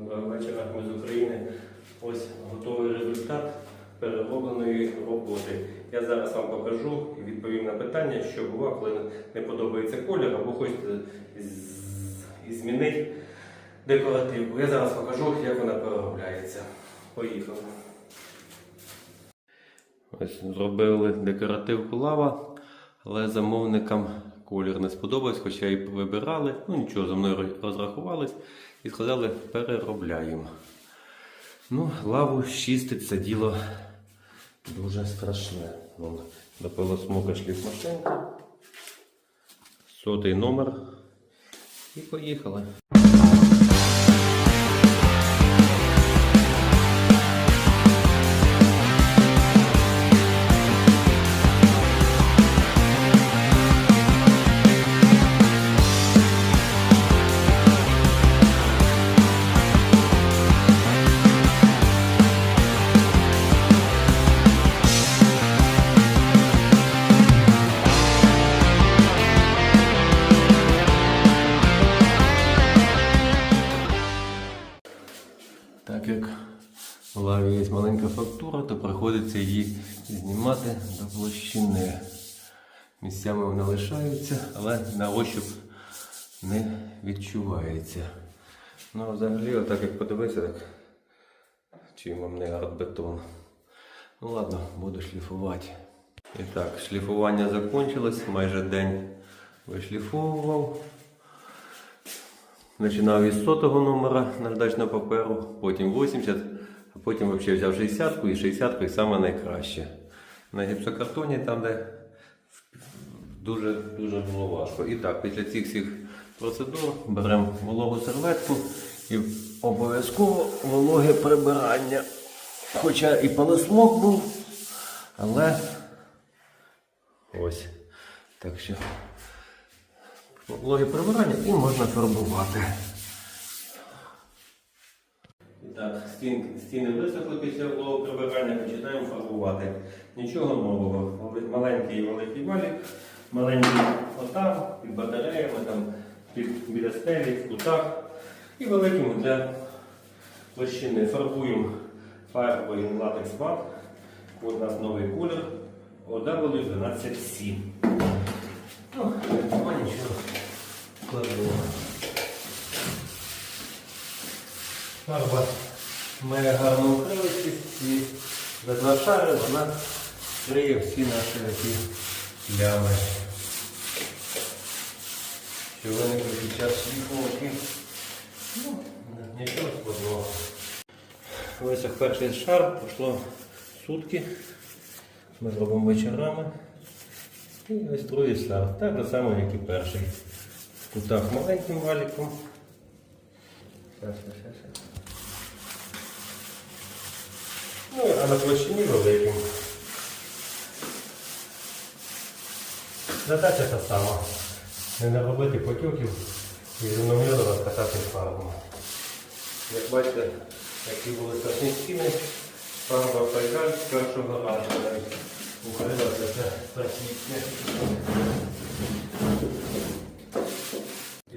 Доброго вечора, ми з України. Ось готовий результат переробленої роботи. Я зараз вам покажу і відповім на питання, що буває, коли не подобається колір або хочете змінити декоративку. Я зараз покажу, як вона переробляється. Поїхали. Ось зробили декоративку лава, але замовникам колір не сподобався, хоча і вибирали. Ну нічого, за мною розрахувались і сказали, переробляємо. Ну, лаву чистить це діло дуже страшне. До пилосмока шліфмашинка, сотий номер. І поїхали. В лаві є маленька фактура, то приходиться її знімати до площини. Місцями вона лишається, але на ощуп не відчувається. Ну, а взагалі, отак як подивитися, так чим вам не арт-бетон. Ну ладно, буду шліфувати. І так, шліфування закінчилось, майже день вишліфовував. Починав із сотого номера наждачного паперу, потім 80, а потім взагалі взяв 60-ку і 60-ку і саме найкраще. На гіпсокартоні там, де дуже, дуже було важко. І так, після цих всіх процедур беремо вологу серветку і обов'язково вологе прибирання. Хоча і палесмок був, але ось. Так що вологе прибирання і можна фарбувати. Так, стін, стіни висохли після вологого прибирання, починаємо фарбувати. Нічого нового. Маленький і великий валік, маленький отам, під батареями, там, під, біля стелі, в кутах. І великим для площини фарбуємо фарбою латекс мат. У нас новий колір. OW12C. Ну, нічого складного. Фарба має гарну укривистість і два шари вона криє всі наші такі плями. Що виникли під час шліфовки. Ну, нічого складного. Висох перший шар, пройшло сутки. Ми зробимо вечорами. І ось другий шар. Так само, як і перший. В кутах маленьким валіком. Щас, щас, щас. Ну, а на площині великим. Задача та сама. Не наробити потюків і рівномірно розкатати фарбу. Як бачите, які були страшні стіни, фарба пайгаль з першого разу укрилася це страшніше. І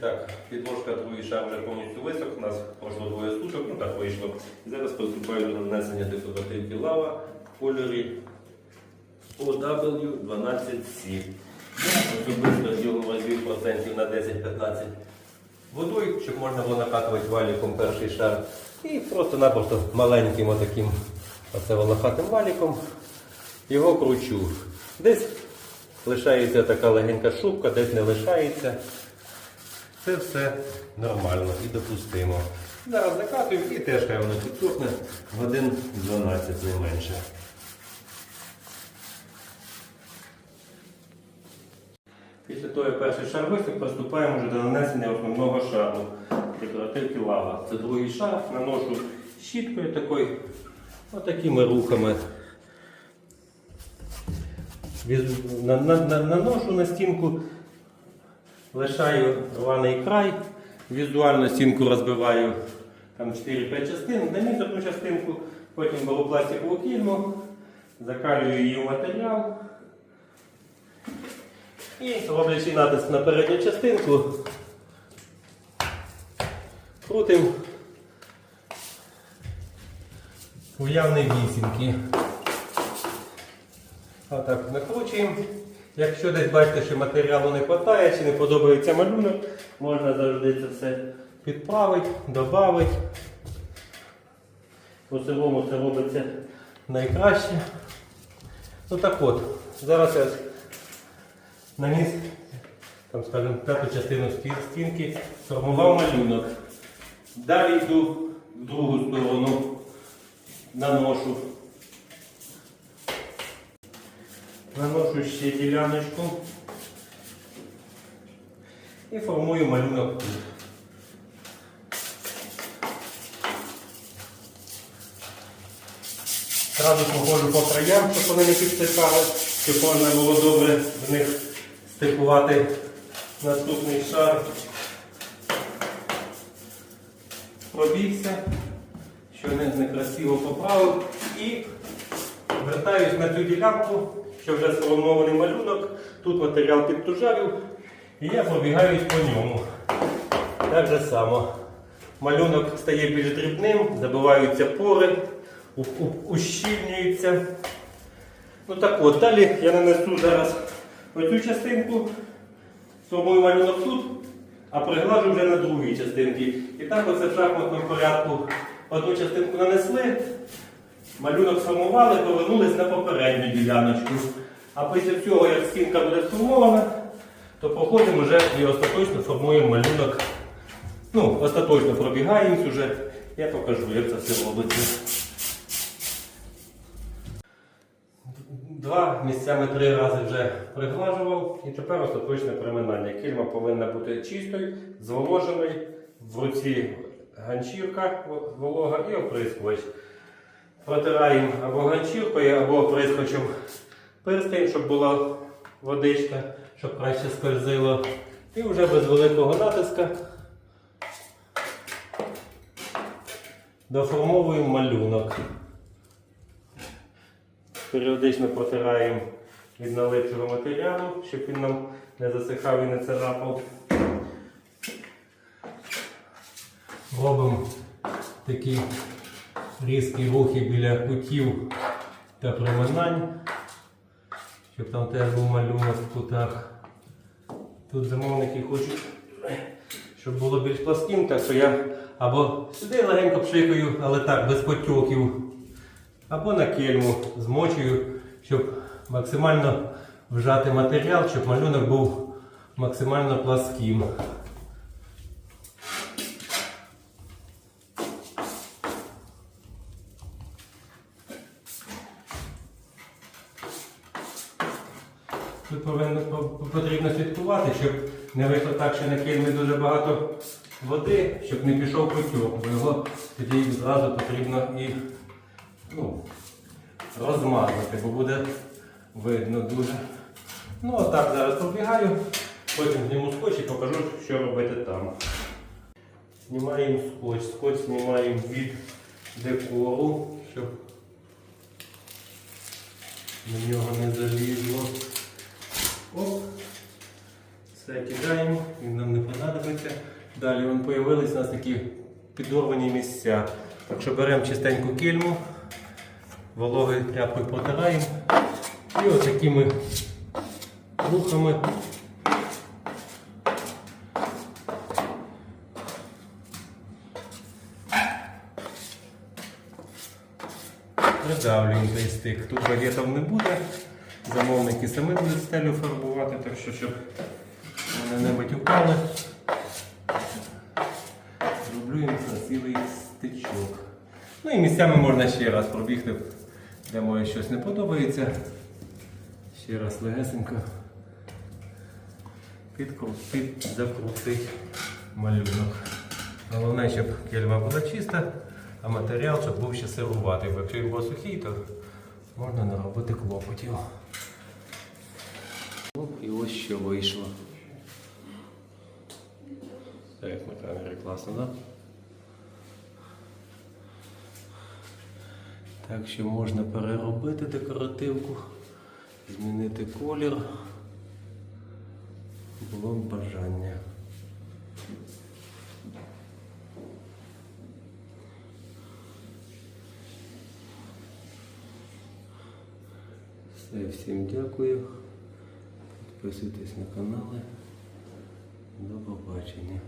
так, підложка шар вже повністю висох, у нас пройшло двоє суток, ну так вийшло. Зараз приступаю до нанесення декоративки лава в кольорі OW12C. Я особисто його розвів процентів на 10-15 водою, щоб можна було накатувати валіком перший шар. І просто-напросто маленьким отаким оце волохатим валіком його кручу. Десь лишається така легенька шубка, десь не лишається. Це все нормально і допустимо. Зараз закатуємо і теж хай воно підсохне годин 12 не менше. Після того, як перший шар висох, приступаємо вже до нанесення основного шару декоративки лава. Це другий шар, наношу щіткою такою, отакими рухами. Наношу на стінку, лишаю рваний край, візуально стінку розбиваю там 4-5 частин, наніс одну частинку, потім беру кільму, закалюю її в матеріал. І роблячи натиск на передню частинку, крутим уявні вісімки. Отак накручуємо. Якщо десь бачите, що матеріалу не вистачає чи не подобається малюнок, можна завжди це все підправити, додати. По сирому це робиться найкраще. Ну так от, зараз я наніс, там, скажімо, п'яту частину стінки, сформував малюнок. Далі йду в другу сторону, наношу. Наношу ще діляночку і формую малюнок тут. Зразу походжу по краям, щоб вони не підстикали, щоб можна було добре в них стикувати наступний шар. Пробігся, що не некрасиво поправив і вертаюсь на цю ділянку, що вже сформований малюнок. Тут матеріал підтужавів і я пробігаюсь по ньому. Так же само. Малюнок стає більш дрібним, забиваються пори, ущільнюється. Ну так от, далі я нанесу зараз оцю частинку, сформую малюнок тут, а приглажу вже на другій частинці. І так оце в шахматному порядку одну частинку нанесли, малюнок сформували, повернулись на попередню діляночку. А після цього, як стінка буде сформована, то походимо вже і остаточно формуємо малюнок. Ну, остаточно пробігаємось уже. Я покажу, як це все робиться. Два місцями три рази вже приглажував і тепер остаточне приминання. Кільма повинна бути чистою, зволоженою, в руці ганчірка волога і оприскувач. Протираємо або ганчіркою, або оприскувачем пирскаємо, щоб була водичка, щоб краще скользило. І вже без великого натиска доформовуємо малюнок. Періодично протираємо від налипчого матеріалу, щоб він нам не засихав і не царапав. Робимо такі різкі рухи біля кутів та приминань, щоб там теж був малюнок в кутах. Тут замовники хочуть, щоб було більш пласким, так що я або сюди легенько пшикаю, але так, без потьоків, або на кельму змочую, щоб максимально вжати матеріал, щоб малюнок був максимально пласким. Тут повинно, потрібно слідкувати, щоб не вийшло так, що на кельмі дуже багато води, щоб не пішов потік, бо його тоді зразу потрібно і ну, розмазати, бо буде видно дуже. Ну, отак зараз пробігаю, потім зніму скотч і покажу, що робити там. Знімаємо скотч, скотч знімаємо від декору, щоб на нього не залізло. Оп. Все кидаємо, він нам не понадобиться. Далі вон появились у нас такі підорвані місця. Так що беремо чистеньку кільму, вологою тряпкою протираємо і ось такими рухами придавлюємо цей стик. Тут багетів не буде. Замовники самі будуть стелю фарбувати, так що щоб вони не матюкали. Зроблю їм красивий стичок. Ну і місцями можна ще раз пробігти, де моє щось не подобається. Ще раз легесенько підкрутить, закрутить малюнок. Головне, щоб кельма була чиста, а матеріал, щоб був ще сируватий. Бо якщо він був сухий, то можна наробити клопотів що вийшло. Так на камері класно, так? Так що можна переробити декоративку, змінити колір. Було б бажання. Все, всім дякую. Підписуйтесь на канали. До побачення.